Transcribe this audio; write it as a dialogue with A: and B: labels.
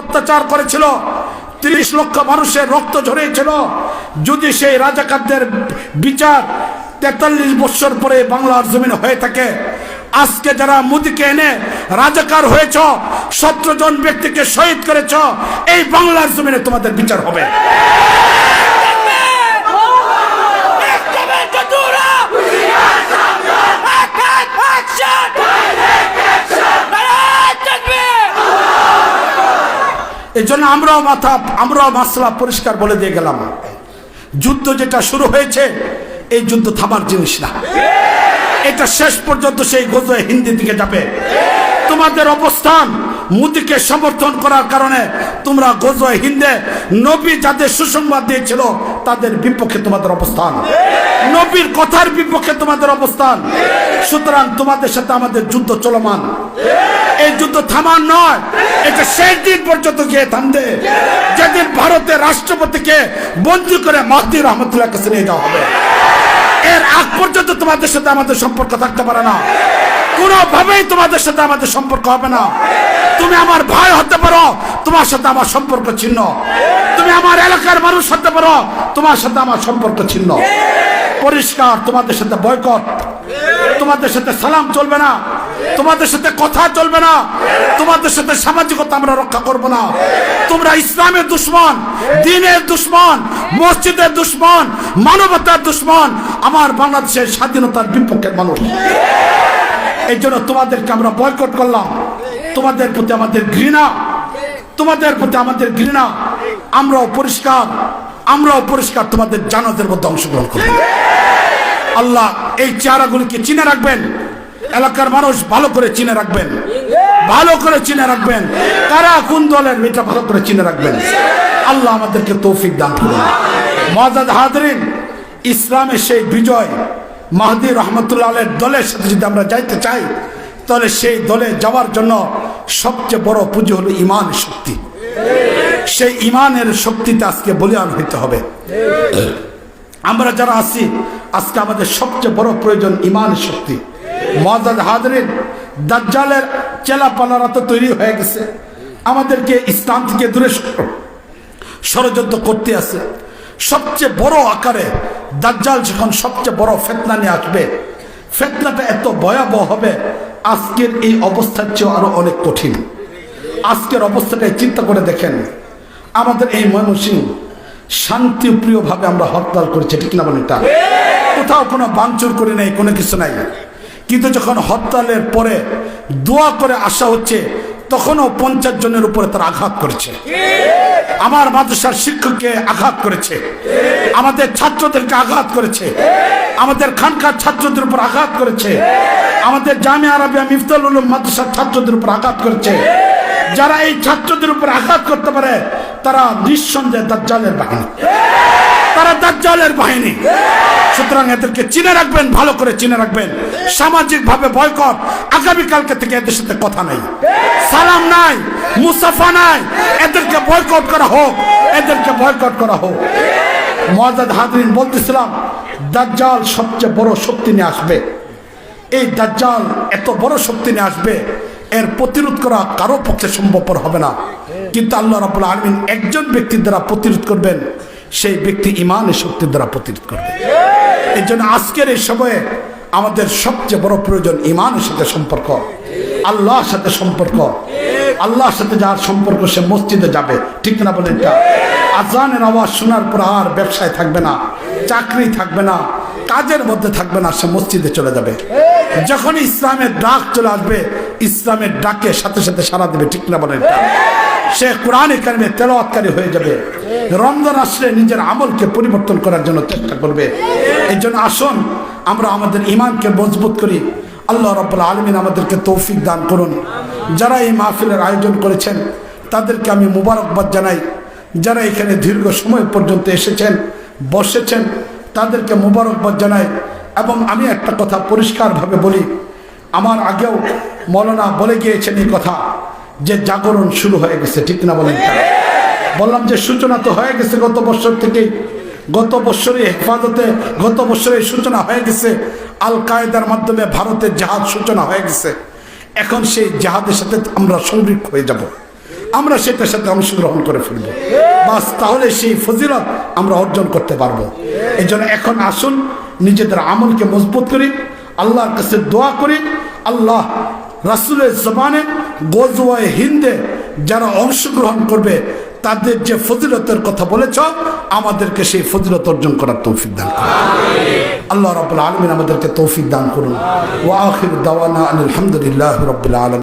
A: অত্যাচার করেছিল, তিরিশ লক্ষ মানুষের রক্ত ঝরেছিল যদি সেই রাজাকারদের বিচার তেতাল্লিশ বছর পরে বাংলার জমিন হয়ে থাকে, আজকে যারা মোদীকে এনে রাজাকার হয়েছ, সতেরো জন ব্যক্তিকে শহীদ করেছ, এই বাংলার জমিনে তোমাদের বিচার হবে। এই জন্য আমরাও মাথা, আমরাও মাসলা পরিষ্কার বলে দিয়ে গেলাম। যুদ্ধ যেটা শুরু হয়েছে, এই যুদ্ধ থামার জিনিস না। এটা শেষ পর্যন্ত সেই গজয়ে হিন্দি দিকে যাবে। তোমাদের অবস্থান মুদিকে সমর্থন করার কারণে তোমরা গজয়ে হিন্দে, নবী যাদের সুসংবাদ দিয়েছিল, তাদের বিপক্ষে তোমাদের অবস্থান। নবীর কথার বিপক্ষে তোমাদের অবস্থান। সুতরাং তোমাদের সাথে আমাদের যুদ্ধ চলমান। এই যুদ্ধ থামার নয় এটা শেষ দিন পর্যন্ত গিয়ে থামবে। যেদিন ভারতের রাষ্ট্রপতিকে বন্দি করে মাহদি রহমতুল্লাহ কাছে নিয়ে যাওয়া হবে। এর আগ পর্যন্ত তোমাদের সাথে আমাদের সম্পর্ক থাকতে পারে না। কোনোভাবেই তোমাদের সাথে আমাদের সম্পর্ক হবে না। তুমি আমার ভাই হতে পারো, তোমার সাথে আমার সম্পর্ক ছিন্ন। তুমি আমার এলাকার মানুষ হতে পারো, তোমার সাথে আমার সম্পর্ক ছিন্ন। পরিষ্কার, তোমাদের সাথে বয়কট। তোমাদের সাথে সালাম চলবে না। তোমাদের সাথে কথা চলবে না। তোমাদের সাথে সামাজিকতা আমরা রক্ষা করব না। তোমরা ইসলামের দুশ্মন, দিনের দুশ্মন, মসজিদের দুশ্মন, মানবতার দুশ্মন, আমার বাংলাদেশের স্বাধীনতার বিপক্ষের মানুষ। এই জন্য তোমাদেরকে আমরা বয়কট করলাম। তোমাদের প্রতি আমাদের ঘৃণা, তোমাদের প্রতি আমাদের ঘৃণা। আমরাও পরিষ্কার আমরাও পরিষ্কার তোমাদের জানাদের মধ্যে অংশগ্রহণ করব আল্লাহ এই চেহারাগুলিকে চিনে রাখবেন। এলাকার মানুষ ভালো করে চিনে রাখবেন। ভালো করে চিনে রাখবেন। কারা কোন দলের এটা ভালো করে চিনে রাখবেন? আল্লাহ আমাদেরকে তৌফিক দান করুন। মজাদ হাদরিন ইসলামের সেই বিজয় মাহদি রহমতুল্লাহ আলের দলের সাথে যদি আমরা যাইতে চাই, তাহলে সেই দলে যাওয়ার জন্য সবচেয়ে বড় পুঁজি হলো ইমান শক্তি। সেই ইমানের শক্তিতে আজকে বলিয়ান হইতে হবে। আমরা যারা আছি, আজকে আমাদের সবচেয়ে বড় প্রয়োজন ইমান শক্তি। মজাদ হাদরিন দাজ্জালের চেলাপালারা তো তৈরি হয়ে গেছে। আমাদেরকে ইসলাম থেকে দূরে ষড়যন্ত্র করতে আছে। সবচেয়ে বড় আকারে দাজ্জাল যখন সবচেয়ে বড় ফেতনা নিয়ে আসবে, ফেতনাটা এত ভয়াবহ হবে, আজকের এই অবস্থার চেয়েও আরও অনেক কঠিন। আজকের অবস্থাটাই চিন্তা করে দেখেন। আমাদের এই ময়মনসিংহ শান্তিপ্রিয়ভাবে আমরা হরতাল করেছি ঠিক না বলে এটা? কোথাও কোনো বাঞ্চুর করে নেই, কোনো কিছু নাই। কিন্তু যখন হরতালের পরে দোয়া করে আসা হচ্ছে, তখনও পঞ্চাশ জনের উপরে তারা আঘাত করেছে। আমার মাদ্রাসার শিক্ষককে আঘাত করেছে। আমাদের ছাত্রদেরকে আঘাত করেছে। আমাদের খানকার ছাত্রদের উপর আঘাত করেছে। আমাদের জামিয়া আরবিয়া মিফতাল মাদ্রাসার ছাত্রদের উপর আঘাত করেছে। যারা এই ছাত্রদের উপর আঘাত করতে পারে, তারা নিঃসন্দেহে দাজ্জালের বাহিনী। তারা দাজ্জালের বাহিনী। সুতরাং এদেরকে চিনে রাখবেন, ভালো করে চিনে রাখবেন। সামাজিক ভাবে বয়কট। আগামীকালকে থেকে এদের সাথে কথা নাই। সালাম নাই, মুসাফা নাই। এদেরকে বয়কট করা হোক, এদেরকে বয়কট করা হোক। মজাদ হাদরিন বলতেছিলাম, দাজ্জাল সবচেয়ে বড় শক্তি নিয়ে আসবে। এই দাজ্জাল এত বড় শক্তি নিয়ে আসবে এর প্রতিরোধ করা কারও পক্ষে সম্ভবপর হবে না। কিন্তু আল্লাহ রাবুল আলমিন একজন ব্যক্তির দ্বারা প্রতিরোধ করবেন, সেই ব্যক্তি ইমানের শক্তির দ্বারা প্রতিরোধ করবে। এই জন্য আজকের এই সময়ে আমাদের সবচেয়ে বড় প্রয়োজন ইমানের সাথে সম্পর্ক, আল্লাহর সাথে সম্পর্ক। আল্লাহর সাথে যার সম্পর্ক, সে মসজিদে যাবে। ঠিক না বলেন এটা? আজানের আওয়াজ শোনার পর আর ব্যবসায় থাকবে না, চাকরি থাকবে না, কাজের মধ্যে থাকবে না, সে মসজিদে চলে যাবে। যখন ইসলামের ডাক চলে আসবে ইসলামের ডাকে সাথে সাথে সারা দেবে, ঠিক না বলেন সে কোরআন কারিমে তেলাওয়াতকারী হয়ে যাবে। রমজান আসলে নিজের আমলকে পরিবর্তন করার জন্য চেষ্টা করবে। এই জন্য আসুন, আমরা আমাদের ইমানকে মজবুত করি। আল্লাহ রব্বুল আলমিন আমাদেরকে তৌফিক দান করুন। যারা এই মাহফিলের আয়োজন করেছেন, তাদেরকে আমি মুবারকবাদ জানাই। যারা এখানে দীর্ঘ সময় পর্যন্ত এসেছেন, বসেছেন, তাদেরকে মুবারকবাদ জানাই। এবং আমি একটা কথা পরিষ্কারভাবে বলি আমার আগেও মৌলানা বলে গিয়েছেন এই কথা যে জাগরণ শুরু হয়ে গেছে, ঠিক না বলেন? বললাম যে সূচনা তো হয়ে গেছে, গত বছর থেকেই। গত বছরে হেফাজতে, গত বছরে সূচনা হয়ে গেছে। আল কায়দার মাধ্যমে ভারতের জাহাজ সূচনা হয়ে গেছে। এখন সেই জাহাজের সাথে আমরা সংযুক্ত হয়ে যাব। আমরা সেটার সাথে অংশগ্রহণ করে ফেলব বাস, তাহলে সেই ফজিলত আমরা অর্জন করতে পারব। এই এখন আসুন, নিজেদের আমলকে মজবুত করি। আল্লাহর কাছে দোয়া করি, আল্লাহ রাসুলের জমানে গোজওয়ায় হিন্দে যারা অংশগ্রহণ করবে, তাদের যে ফজিলতের কথা বলেছ, আমাদেরকে সেই ফজিলত অর্জন করার তৌফিক দান করুন। আল্লাহ রবুল্লা আলমিন আমাদেরকে তৌফিক দান করুন। ওয়াহির দাওয়ানা আলহামদুলিল্লাহ রবুল্লা আলম